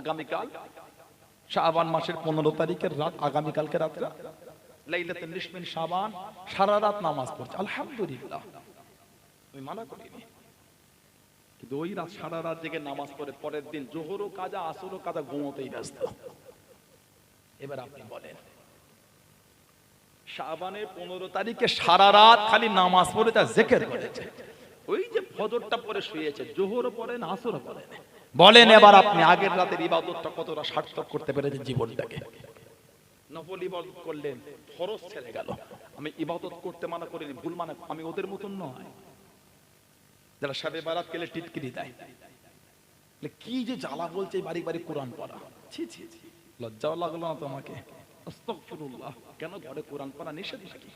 আগামীকাল শাবান মাসের পনেরো তারিখের রাত, আগামীকালকে রাত্রে রাত। এবার আপনি বলেন পনেরো তারিখে সারা রাত খালি নামাজ পড়ে তার জেকের করেছে? ওই যে ফজরটা পরে শুয়েছে, জোহরও পড়েন আসরও পড়েন বলেন এবার আপনি আগের রাতের ইবাদতটা কতটা সার্থক করতে পেরেছেন জীবনটাকে। নফল ইবাদত করলেন ফরজ ছেড়ে গেল। আমি ইবাদত করতে মানা করিনি ভুল মানে আমি ওদের মতন নয়। যারা সাবে বারাত গেলে টিটকিরি দেয়। বলে, কি যে জ্বালা বলছে বাড়ি বাড়ি কোরআন পড়া। ছি ছি ছি। লজ্জাও লাগল না তোমাকে। আস্তাগফিরুল্লাহ। কেন ঘরে কোরআন পড়া নিষেধ নাকি?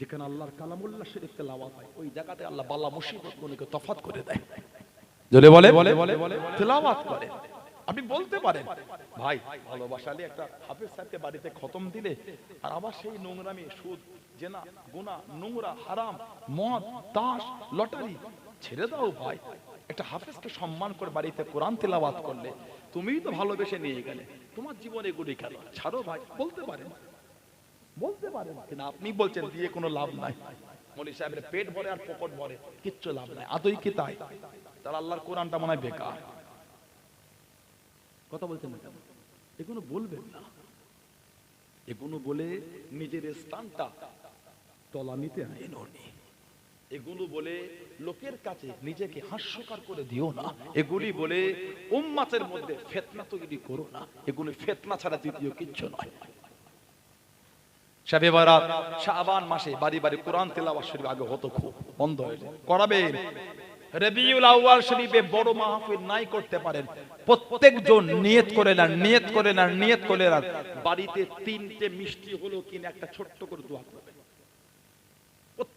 যেখানে আল্লাহর কালামুল্লাহ শরীফ তেলাওয়াত হয় ওই জায়গাতে আল্লাহ বাল্লা মুসিবত গুলোকে তফাত করে দেয়। জোরে বলে। তেলাওয়াত করে। আপনি বলতে পারেন। ভাই ভালোবাসালে একটা হাফেজ সাহেবকে বাড়িতে খতম দিলে আর আবার সেই নোংরামি, সুদ, জেনা, গুনাহ, নোংরা, হারাম, মদ, তাস, লটারি ছেড়ে দাও ভাই। একটা হাফেজকে সম্মান করে বাড়িতে কোরআন তেলাওয়াত করলে তুমিই তো ভালোবেসে নিয়ে গেলে। তোমার জীবনে এগুলি খেলো ছাড়ো ভাই, বলতে পারেন। বলতে পারেন। কিন্তু আপনি বলছেন, দিয়ে কোনো লাভ নাই। মলি সাহেবের পেট ভরে আর পকেট ভরে, কিচ্ছু লাভ নাই। আদই কি তাই? তার আল্লাহর কোরআনটা মনে হয় বেকার। কথা বলছেন না কেন? এগুলো বলবেন না। এগুলো বলে নিজের স্থানটা তলানিতে আইনো নি এগুলো বলে লোকের কাছে নিজেকে হাস্যকর করে দিও না। এগুলি বলে উম্মাতের মধ্যে ফেতনা তৈরি করো না। এগুলো ফেতনা ছাড়া দ্বিতীয় কিচ্ছু নয়। শাবে শাবান মাসে বাড়ি বাড়ি কোরআন তেলাওয়াত শরীফ আগে হতো খুব বন্ধ হয়ে যায়। করাবেন? দোয়া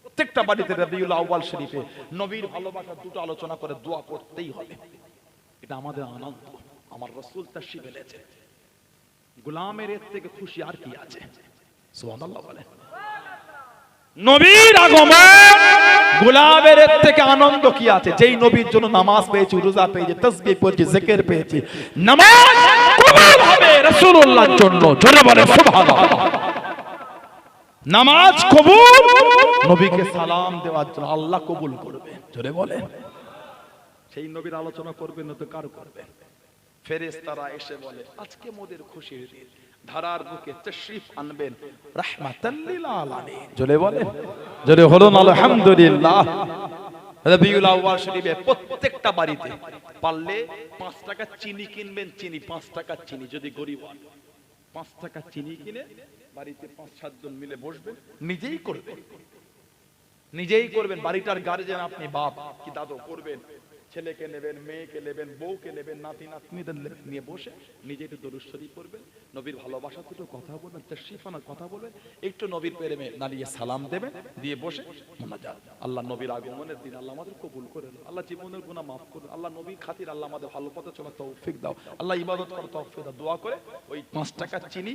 প্রত্যেকটা বাড়িতে রবিউল আউয়াল শরীফে নবীর ভালোবাসা দুটো আলোচনা করে দোয়া করতেই হবে। এটা আমাদের আনন্দ, আমার রসুল তার শিবেলেছে গোলামের এর থেকে খুশি আর কি আছে? সুবহানাল্লাহ বলেন। নবীর আগমন। গোলামের এর থেকে আনন্দ কি আছে? যেই নবীর জন্য নামাজ পেয়েছি রোজা পেয়েছি তসবিহ পেয়েছি জিকির পেয়েছি নামাজ কবুল হবে রাসূলুল্লাহর জন্য। জোরে বলে সুবহানাল্লাহ। নামাজ কবুল। নবীকে সালাম দেওয়ার জন্য আল্লাহ কবুল করবে। জোরে বলে সেই নবীর আলোচনা করবেন না তো কার করবেন ফেরেশতারা এসে বলে আজকে মোদের খুশির দিন। ধারার বুকে তশরিফ আনবেন, রাহমাতাল লিল আলামিন জোরে বলে জোরে হলো না আলহামদুলিল্লাহ। রবিউল আউয়াল শরীফে প্রত্যেকটা বাড়িতে পারলে পাঁচ টাকা চিনি কিনবেন, চিনি, পাঁচ টাকা চিনি, যদি গরিব হন পাঁচ টাকা চিনি কিনে বাড়িতে পাঁচ সাতজন মিলে বসবেন, নিজেই করবেন। নিজেই করবেন, বাড়িটার গার্জেন আপনি, বাপ কি দাদু করবেন? ছেলেকে নেবেন, মেয়েকে নেবেন, বউকে নেবেন, নাতি, নাতনিদের নিয়ে বসে নিজে একটু দরুশ্বরী করবেন নবীর ভালোবাসা দুটো কথা বলবেন তশরিফানা কথা বলবেন, একটু নবীর প্রেমে দাঁড়িয়ে সালাম দেবেন, দিয়ে বসে মোনাজাত। আল্লাহ নবীর আগমনের দিন আল্লাহ আমাদের কবুল করে নাও। আল্লাহ জীবনের গুনাহ মাফ করুন আল্লাহ নবীর খাতির আল্লাহ আমাদের ভালো পথে চলার তৌফিক দাও। আল্লাহ ইবাদত করার তৌফিক দাও। দোয়া করে ওই পাঁচ টাকা চিনি,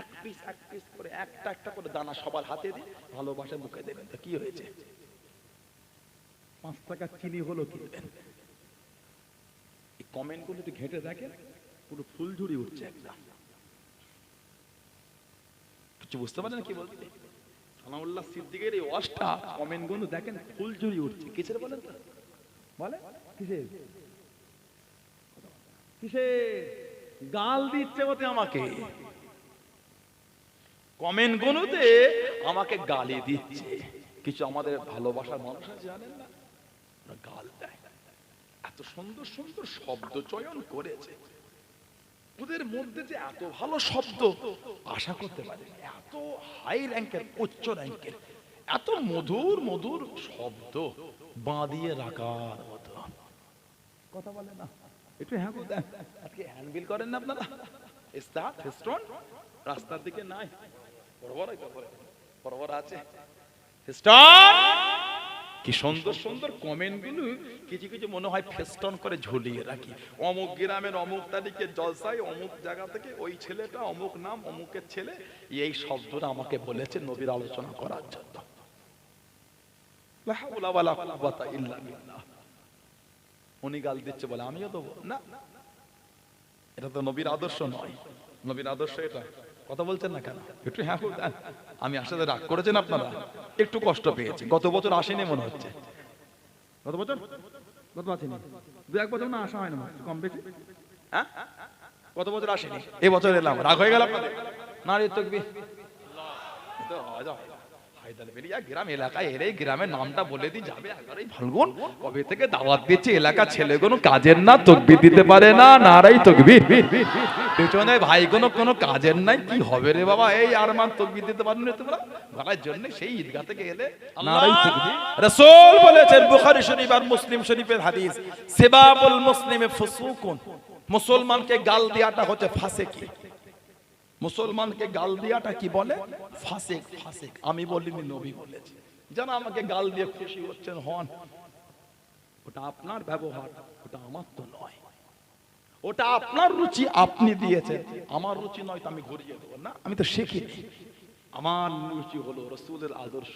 এক পিস এক পিস করে একটা একটা করে দানা সবার হাতে দিয়ে ভালোবাসা মুখে দেবেন। তো কি হয়েছে? পাঁচ টাকা চিনি হলো কিনবেন এই একটু ঘেটে দেখেন, পুরো উঠছে একটা কিছু বুঝতে পারেন কি বলতে? সিদ্দিকের এই গুলো দেখেন উঠছে। কিসের বলেন তো? বলে কিসের? গাল দিচ্ছে ওতে আমাকে। কমেন্ট গুলোতে আমাকে গালি দিচ্ছে। কিছু আমাদের ভালোবাসার মানুষ আছে, জানেন না? গাল দেয়। সুন্দর সুন্দর শব্দ চয়ন করেছে। ওদের মধ্যে যে এত ভালো শব্দ, আশা করতে পারে এত হাই র্যাঙ্কের উচ্চ র্যাঙ্কের এত মধুর মধুর শব্দ বাঁধিয়ে রাখার মতো। কথা বলে না, একটু হ্যাঁ দেন। আজকে হ্যান্ডবিল করেন না আপনারা? রাস্তার দিকে নাই। বড় বড় বড় বড় আছে। কি সুন্দর। সুন্দর কমেন্টগুলো কিছু কিছু মনে হয় ফেস্টন করে ঝুলিয়ে রাখি। অমুক গ্রামের অমুক তারিখে জলসায়, অমুক জায়গা থেকে ওই ছেলেটা, অমুক নাম, অমুকের ছেলে, এই শব্দটা আমাকে বলেছে নবীর আলোচনা করার জন্য। উনি গাল দিচ্ছে বলে, আমিও দেবো। না। এটা তো নবীর আদর্শ নয়। নবীর আদর্শ এটা। কথা বলছেন না কেন? একটু হ্যাঁ বলতেন আমি আসলে রাগ করেছেন আপনারা। একটু কষ্ট পেয়েছি। গত বছর আসেনি মনে হচ্ছে। গত বছর? গত আসেনি দু এক বছর না আসা হয় না কম বেশি? হ্যাঁ কত বছর আসেনি। এবছর বছর এলাম রাগ হয়ে গেল আপনাদের? না রে তকবি তো হয় যা, হয় যা। হায়দারবেরিয়া গ্রাম এলাকায় এর গ্রামের নামটা বলে দিই যাবে এগারোই ফাল্গুন। কবে থেকে কাজের নাই কি হবে রে বাবা এই আর মান তকবি দিতে তোমরা? জন্য সেই থেকে এলে নারাই বলেছেন শরীফ আর মুসলিম শরীফের হাদিস সিবাবুল মুসলিমে মুসলমানকে গাল দেওয়াটা হচ্ছে ফাসেকি মুসলমানকে গাল দেওয়াটা কি বলে? ফাসেক ফাসেক। আমি বলিনি, নবী বলেছে যারা আমাকে গাল দিয়ে খুশি হচ্ছেন, হন। ওটা আপনার ব্যবহার, ওটা আমার তো নয়। ওটা আপনার রুচি, আপনি দিয়েছেন। আমার রুচি নয় তো আমি ঘুরিয়ে দেবো, না? আমি তো শিখিনি আমার রুচি হলো রসুলের আদর্শ,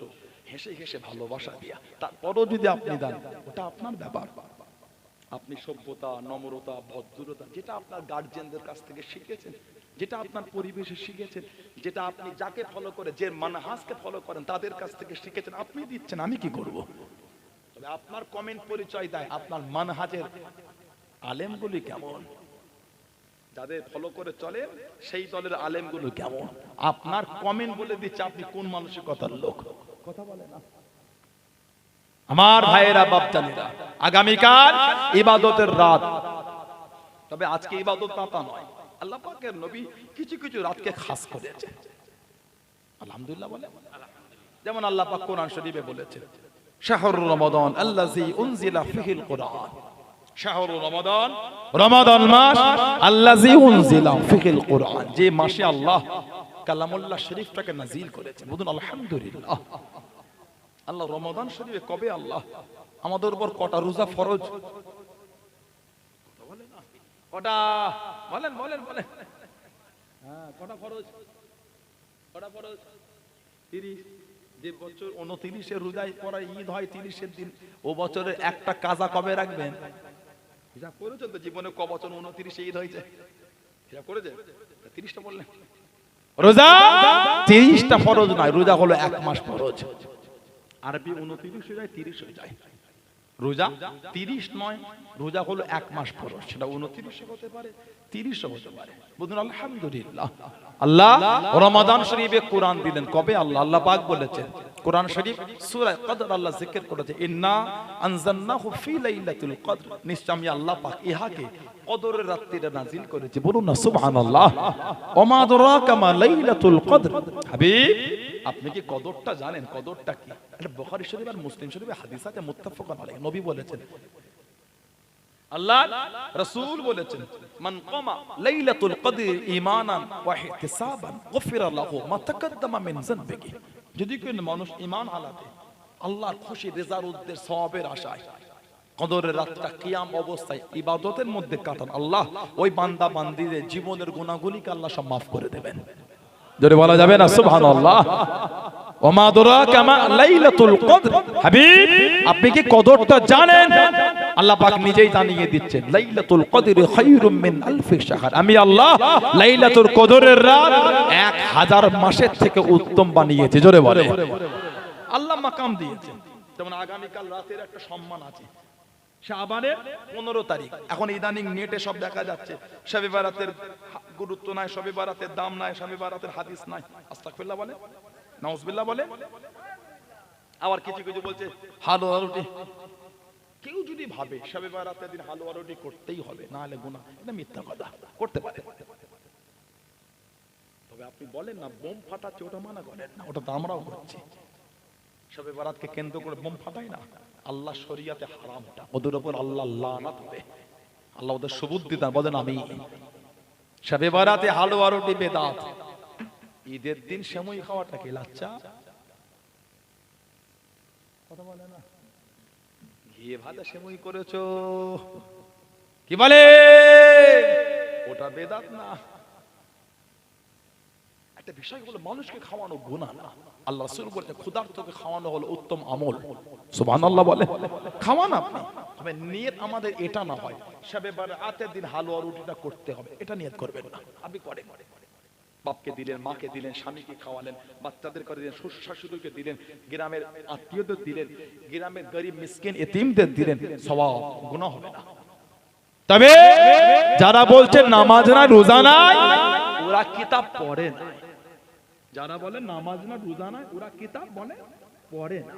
হেসে হেসে ভালোবাসা দিয়া। তারপরও যদি আপনি দেন, ওটা আপনার ব্যাপার। আপনি সভ্যতা, নম্রতা, ভদ্রতা, যেটা আপনার গার্জিয়ানদের কাছ থেকে শিখেছেন যেটা আপনার পরিবেশে শিখেছেন, যেটা আপনি যাকে ফলো করে, যে মানহাজকে ফলো করেন, তাদের কাছ থেকে শিখেছেন, আপনি দিচ্ছেন, আমি কি করব? আপনার কমেন্ট পরিচয় দেয়, আপনার মানহাজের আলেমগুলি কেমন? যাদের ফলো করে চলেন, সেই দলের আলেমগুলো কেমন? আপনার কমেন্ট বলে দিচ্ছে, আপনি কোন মানসিকতার লোক? কথা বলে না। আমার ভাইয়েরা, বাপজানেরা, আগামীকাল ইবাদতের রাত। তবে আজকে ইবাদত তা নয়। আল্লাহ পাকের নবী কিছু কিছু রাতকে খাস করেছে। আলহামদুলিল্লাহ বলে। যেমন আল্লাহ পাক কোরআন শরীফে বলেছে, শাহরু রমাদান আল্লাযী উনজিলা ফিহিল কোরআন। শাহরু রমাদান রমাদান মাস আল্লাযী উনজিলা ফিহিল কোরআন। যে মাসে আল্লাহ কালামুল্লাহ শরীফটাকে নাজিল করেছেন। বলুন, আলহামদুলিল্লাহ। আল্লাহ রমাদান শরীফে কবে আল্লাহ আমাদের উপর কটা রোজা ফরজ? কটা? বলেন বলেন বলেন। হ্যাঁ কটা ফরজ? কটা ফরজ? তিরিশ। যে বছর উনতিরিশে রোজায় পড়া ঈদ হয় তিরিশের দিন ও বছরে একটা কাজা কবে রাখবেন? হিসাব করেছেন তো জীবনে ক বছর উনতিরিশে ঈদ হয়েছে? হিসাব করেছে তিরিশটা বললেন। রোজা? তিরিশটা ফরজ নয় রোজা হলো এক মাস ফরজ। আরবি উনতিরিশ হয়ে যায় তিরিশ হয়ে যায়। রোজা তিরিশ নয় রোজা হলো এক মাস ফরজ সেটা উনত্রিশে হতে পারে তিরিশ হতে পারে। বলুন আলহামদুলিল্লাহ। আল্লাহ রমাদান শরীফে কোরআন দিলেন। কবে আল্লাহ? আল্লাহ পাক বলেছেন। কোরআন শরীফ, সূরা কদর আল্লাহ জিকির করেছে, ইন্না আনজালনাহু ফি লাইলাতুল কদর। নিশ্চয় আমি আল্লাহ পাক ইহাকে কদরের রাত্রিতে নাজিল করেছি। বলুন না, সুবহানাল্লাহ। ওমা আদরাকা মা লাইলাতুল কদর। হাবিব, আপনি কি কদরটা জানেন? কদরটা কি? এটা বুখারী শরীফ আর মুসলিম শরীফে হাদিস আছে মুত্তাফাকুন আলাইহি। নবী বলেছেন, আল্লাহ রাসূল বলেছেন, মান কামা লাইলাতুল কদর ঈমানান ওয়া ইহতিসাবান গুফিরা লাহু মা তাকাদ্দামা মিন যানবিহি। যদি কোন মানুষ ইমান হালাতে, আল্লাহর খুশি রেজার উদ্দেশ্য সওয়াবের আশায়, কদরের রাতটা কিয়াম অবস্থায় ইবাদতের মধ্যে কাটান, আল্লাহ ওই বান্দা বান্দিদের জীবনের গুনাহগুলিকে আল্লাহ সব মাফ করে দেবেন। জোরে বলা যাবে না? সুবহানাল্লাহ। ওমা দুরাকা মা লাইলাতুল কদর। হাবিব, আপনি কি কদরটা জানেন? আল্লাহ পাক নিজেই জানিয়ে দিচ্ছেন, লাইলাতুল কদর খায়রুম মিন আলফি শাহর। আমি আল্লাহ লাইলাতুল কদরের রাত 1000 মাসের থেকে উত্তম বানিয়েছি, জোরে বলে। আল্লাহ মাকাম দিয়েছেন। যেমন আগামী কাল রাতের একটা সম্মান আছে। শাবানের পনেরো তারিখ। এখন ইদানিং নেটে সব দেখা যাচ্ছে, শবে বারাতের গুরুত্ব নাই, শবে বারাতের দাম নাই, শবে বারাতের হাদিস নাই। আস্তাগফিরুল্লাহ বলে, নাউজুবিল্লাহ বলে। আবার কিছু কিছু বলছে, হালুয়া রুটি। কেউ যদি ভাবে শবে বারাতের দিন হালুয়া রুটি করতেই হবে না হলে গুনাহ, এটা মিথ্যা কথা, করতে পারে। তবে আপনি বলেন না, বোম ফাটাচ্ছে, ওটা মানা করেন না, ওটা তো আমরাও করছি। সবে বারাতকে কেন্দ্র করে বোম ফাটাই না। আল্লাহ শরিয়াতে হারামটা, ওদের উপর আল্লাহ লানাত হবে। আল্লাহ ওদের সুবুদ্ধি দান বলেন আমি সবে বারাতে হালুয়া রুটি বেদাত। ঈদের দিন সেমই খাওয়াটা কি লাচ্চা কথা বলে না? ভাজা সেমই করেছ। কি বলে? ওটা বেদাত না। একটা বিষয় হলো মানুষকে খাওয়ানো গুনাহ না। আল্লাহ রাসূল বলেছে ক্ষুধার্তকে খাওয়ানো হলো উত্তম আমল। সুবহানাল্লাহ বলে। খাওয়ান আপনি। তবে নিয়ত আমাদের এটা না হয় সবে রাতের দিন হালুয়া রুটিটা করতে হবে। এটা নিয়ত করবেন না। আপনি করেন। বাপকে দিলেন, মাকে দিলেন, স্বামীকে খাওয়ালেন, বাচ্চাদের করে দিলেন শ্বশুর শাশুড়িকে দিলেন, গ্রামের আত্মীয়দের দিলেন, গ্রামের গরিব, মিসকিন, এতিমদের দিলেন, স্বভাব গুণা হবে না। তবে যারা বলছে নামাজ না, রোজা নাই, ওরা কিতাব পড়ে না। যারা বলে নামাজ না, রোজা নাই, ওরা কিতাব বলে, পড়ে না।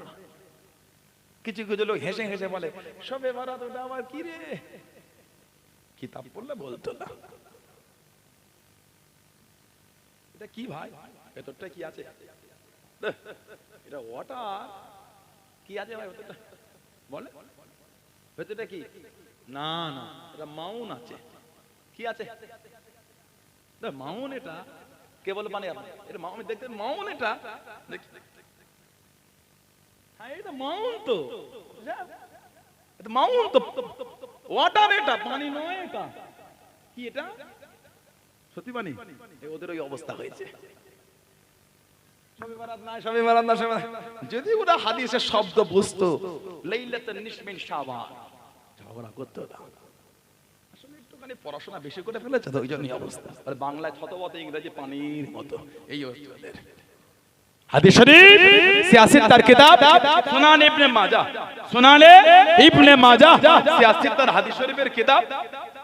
কিছু কিছু লোক হেসে হেসে বলে, সবে বারাত ওটা আবার কি রে? কিতাব পড়লে বলতো না। এটা কি ভাই? ভেতরটা কি আছে? এটা ওয়াটার কি আছে ভাই ভেতরটা? বলে। ভেতরটা কি? না না, এটা মাউন আছে। কি আছে? মাউন এটা? কে বলে মানে এটা মাউন, দেখতে মাউন এটা। হ্যাঁ এটা মাউন তো। মাউন তো। ওয়াটার এটা, পানি নয় এটা। কি এটা? সত্যি এই ওদের ওই অবস্থা হয়েছে। যদি ওরা হাদিসের শব্দ বুঝতো ঝগড়া করতো একটুখানি পড়াশোনা বেশি করে ফেলেছে তো ওই জন্যই অবস্থা। বাংলায় থতবত ইংরেজি পানির মতো এই ওদের। হাদিস শরীফ সিয়াসিত তার কিতাব সুনান ইবনে মাজাহ সুনানে ইবনে মাজাহ সিয়াসিত তার হাদিস শরীফের কিতাব।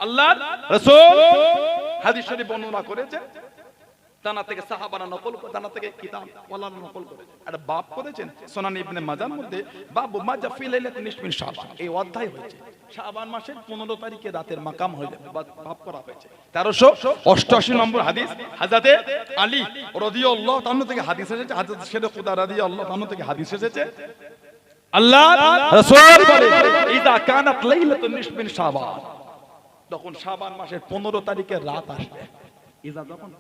আল্লাহর রাসূল হাদিস শরীফ বর্ণনা করেছে তানা থেকে সাহাবারা নকল করে তানা থেকে কিতাব ওয়ালারা নকল করে একটা বাপ করেছেন সুনান ইবনে মাজার মধ্যে বাবু মাজা ফি লাইলাতুন নিসমিন শাবান এই অধ্যায় হয়েছে। শাবান মাসের 15 তারিখে রাতের মাকাম হয়ে বাপ করা হয়েছে। 1388 নম্বর হাদিস হযরতে আলী রাদিয়াল্লাহু তাআলা থেকে হাদিস এসেছে হযরত শেখ খুদা রাদিয়াল্লাহু তাআলা থেকে হাদিস এসেছে। আল্লাহ রাসূল বলে ইদা কানাত লাইলাতুন নিসমিন শাবান তখন শাবান মাসের 15 তারিখে রাত আসবে যখন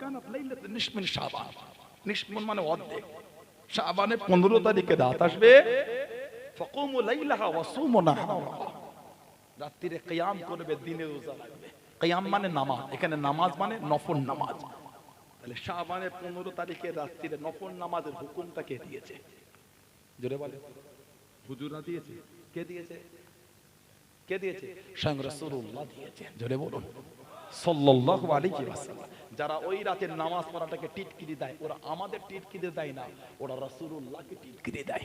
মানে অর্ধেক। শাবানের 15 তারিখে রাত আসবে রাত্রিরে কিয়াম করবে, দিনে রোজা মানে নামাজ, এখানে নামাজ মানে নফল নামাজ। তাহলে 15 তারিখে রাত্রিরে নফল নামাজের হুকুমটা কে দিয়েছে? জোরে বলে হুজুরা দিয়েছে। কে দিয়েছে? কে দিয়েছে? স্বয়ং রাসূলুল্লাহ দিয়েছে। জোরে বলুন। সাল্লাল্লাহু আলাইহি যারা ওই রাতের নামাজ পড়াটাকে টিটকিরি দেয়, ওরা আমাদের টিটকিরি দেয় না, ওরা রাসূলুল্লাহকে টিটকিরি দেয়।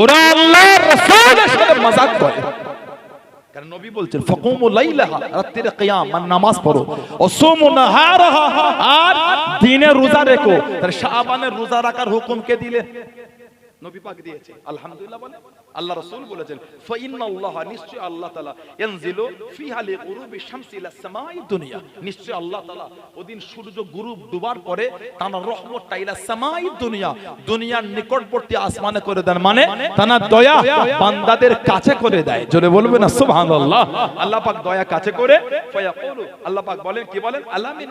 ওরা আল্লাহর রাসূলের সাথে মজাক করে। কারণ নবী বলছেন, ফাকুমু লাইলাহা, রাত্রিরে কিয়াম মানে নামাজ পড়ো। ও সুমু নাহারাহা, আর দিনে রোজা রেখো। তাহলে শাবানের রোজা রাখার হুকুম কে দিলেন নবী পাক দিয়েছে। আলহামদুলিল্লাহ বলে। আল্লাহ রাসূল বলেছেন ফা ইন্নাল্লাহ নিশ্চয় আল্লাহ তাআলা ফিহা লিগুরুবি শামসি সামাই দুনিয়া। নিশ্চয় আল্লাহ তাআলা ওদিন সূর্য গুরুব ডুবার পরে ইলা সামাই দুনিয়া, দুনিয়ার নিকটবর্তী আসমানে করে দেন। মানে তার দয়া বান্দাদের কাছে করে দেয়। জোরে বলবেন না, সুবহানাল্লাহ। আল্লাহ পাক দয়া কাছে করে, ফায়াকুলু, আল্লাহ পাক বলেন, কি বলেন? আলামিন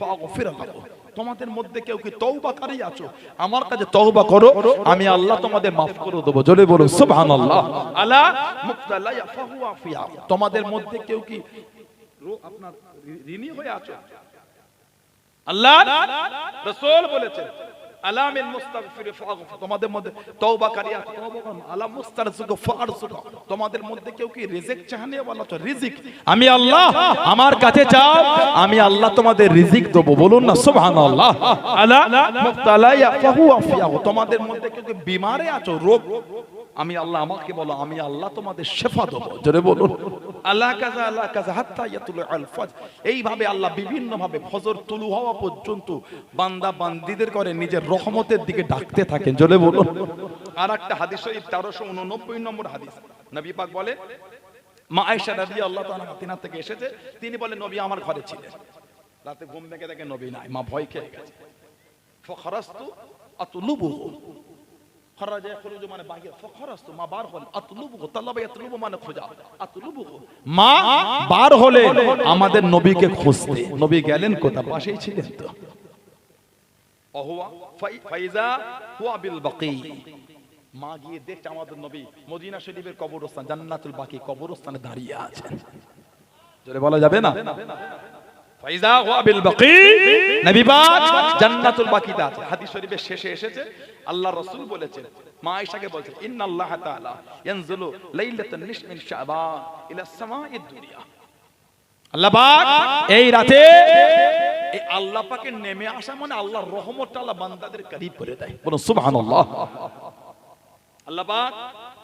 ফাগফির লাহু তোমাদের মধ্যে কেউ কি তওবাকারী আছো? আমার কাছে তওবা করো, আমি আল্লাহ তোমাদের maaf করে দেব। জোরে বলো সুবহানাল্লাহ। আলা মুক্তালা ইয়াফাহুয়া ফিয়া। তোমাদের মধ্যে কেউ কি আপনার ঋণী হয়ে আছো? আল্লাহ রাসূল বলেছেন আলামিন মুস্তাগফির ফাগফির। তোমাদের মধ্যে তওবাকারী আছে। তওবা করো আলা মুস্তারসুক ফারসুক তোমাদের মধ্যে কেউ কি রিজিক চাহনে বলা তো রিজিক। আমি আল্লাহ আমার কাছে চাও আমি আল্লাহ তোমাদের রিজিক দেব। বলুন না সুবহানাল্লাহ। আলা মুবতালা ইয়াফাহুয়া ফিয়াহু তোমাদের মধ্যে কেউ কি বিমারে আছো? রোগ? আমি আল্লাহ আমাকে বলো আমি আল্লাহ তোমাদের শেফা দেব। জোরে বলুন। আল্লাহ কাজা আল্লাহ কাজা হাত্তা ইয়াতুল আল ফজর এইভাবে আল্লাহ বিভিন্ন ভাবে ফজর তুলু হওয়া পর্যন্ত বান্দা বান্দিদের করে নিজের রহমতের দিকে ডাকতে থাকেন। জোরে বলুন। আর একটা হাদিস শরীফ তেরোশো উননব্বই নম্বর হাদিস। নবী পাক বলে মা আয়েশা রাদিয়াল্লাহু তাআলা তিনা থেকে এসেছে তিনি বলে নবী আমার ঘরে ছিলেন। রাতে ঘুম থেকে দেখে নবী নাই মা ভয় খেয়ে গেছে। ফখরাস্তু আতলুবুহু। খরাজা ইয়াখরুজু মানে বাহির ফখরাস্তু মা বার হল আতলুবুহু তালাবা ইয়াতলুবু মানে খোঁজা আতলুবুহু মা বার হলে আমাদের নবীকে খুঁজতে। নবী গেলেন কোথা পাশেই ছিলেন তো। অহুয়া ফাইজা হুয়া বিল বাকি। মা গিয়ে দেখছে আমাদের নবী মদিনা শরীফের কবরস্থান জান্নাতুল বাকি কবরস্থানে দাঁড়িয়ে আছেন। জোরে বলা যাবে না? ফাইজা ওয়া বাকি। নবী পাক জান্নাতুল বাকিতে আছে। হাদিস শরীফের শেষে এসেছে আল্লাহ রাসূল বলেছেন মা আয়েশাকে বলেছেন ইন্নাল্লাহ তাআলা ইয়ানজুলু লাইলাতান নিসফ মিন শাবান ইলা সামাইদ দুনিয়া। আল্লাহ পাক এই রাতে এই আল্লাহ পাকের নেমে আসা মানে আল্লাহর রহমতটা আল্লাহ বান্দাদের করিব করে দেয়। বলুন সুবহানাল্লাহ। আল্লাহ পাক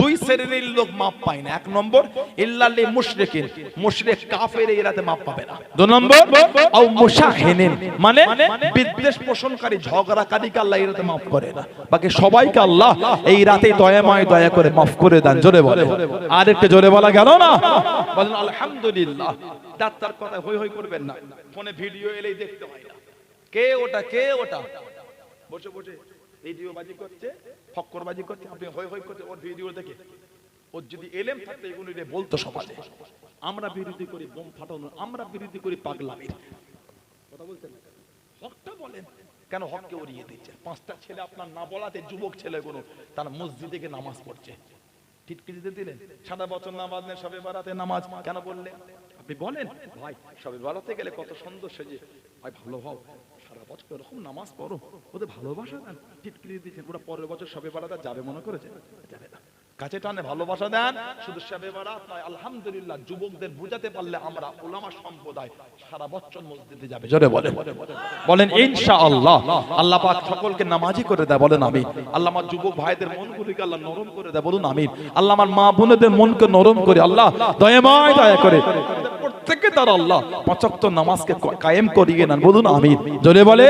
দুই শ্রেণির লোক মাপ পায় না। এক নম্বর, ইল্লাল্লি মুশরিকিন। মুশরিক কাফের এই রাতে মাপ পাবে না। দুই নম্বর, আও মুশাহিনিন মানে বিদ্বেষ পোষণকারী ঝগড়াকারীকে আল্লাহ এই রাতে মাফ করে না। বাকি সবাইকে আল্লাহ এই রাতে দয়াময় দয়া করে মাফ করে দেন, জোরে বলে আর একটু জোরে বলা গেল না? বলেন, আলহামদুলিল্লাহ। ডাক্তার কথা হই হই করবেন না। ফোনে ভিডিও এলেই দেখতে হয় না। কে ওটা কে ওটা? বসে বসে। ভিডিও বাজি করছে ফক্কর বাজি করছে, আপনি হই হই করছে, ওর ভিডিও দেখে। ওর যদি এলেম থাকতো এগুলো বলতো সমাজে, আমরা বিরোধী করি বোম ফাটানো, আমরা বিরোধী করি পাগলামির। কথা বলছেন হকটা বলেন। কেন হককে উড়িয়ে দিচ্ছে? পাঁচটা ছেলে আপনার না বলাতে যুবক ছেলেগুলো তারা মসজিদে গিয়ে নামাজ পড়ছে। টিটকে দিতে দিলেন? সাদা বছর নামাজ নেই, সবে বারাতে নামাজ। কেন বললেন? আপনি বলেন। ভাই সবে বারাতে গেলে কত সুন্দর সেজে। ভাই ভালো হও। সারা বছর এরকম নামাজ পড়ো। ওদের ভালোবাসা দেন। টিটকিরি দিচ্ছেন ওরা পরের বছর সবে বারাতে যাবে মনে করেছে? যাবে না। কাছে টানে ভালোবাসা দেন। শুধু সবে বারাত নয় আলহামদুলিল্লাহ যুবকদের বুঝাতে পারলে আমরা ওলামা সম্প্রদায় সারা বছর মসজিদে যাবে। জোরে বলে। বলেন ইনশাআল্লাহ আল্লাহ পাক সকলকে নামাজি করে দেয়। বলেন আমি আল্লাহ আমার যুবক ভাইদের মনগুলিকে আল্লাহ নরম করে দেয়। বলুন আমিন। আল্লাহ আমার মা বোনেদের মনকে নরম করে আল্লাহ দয়াময় দয়া করে। প্রত্যেককে তার আল্লাহ। পাঁচক্ত নামাজকে কায়েম করিয়ে নেন। বলুন আমিন। জোরে বলে।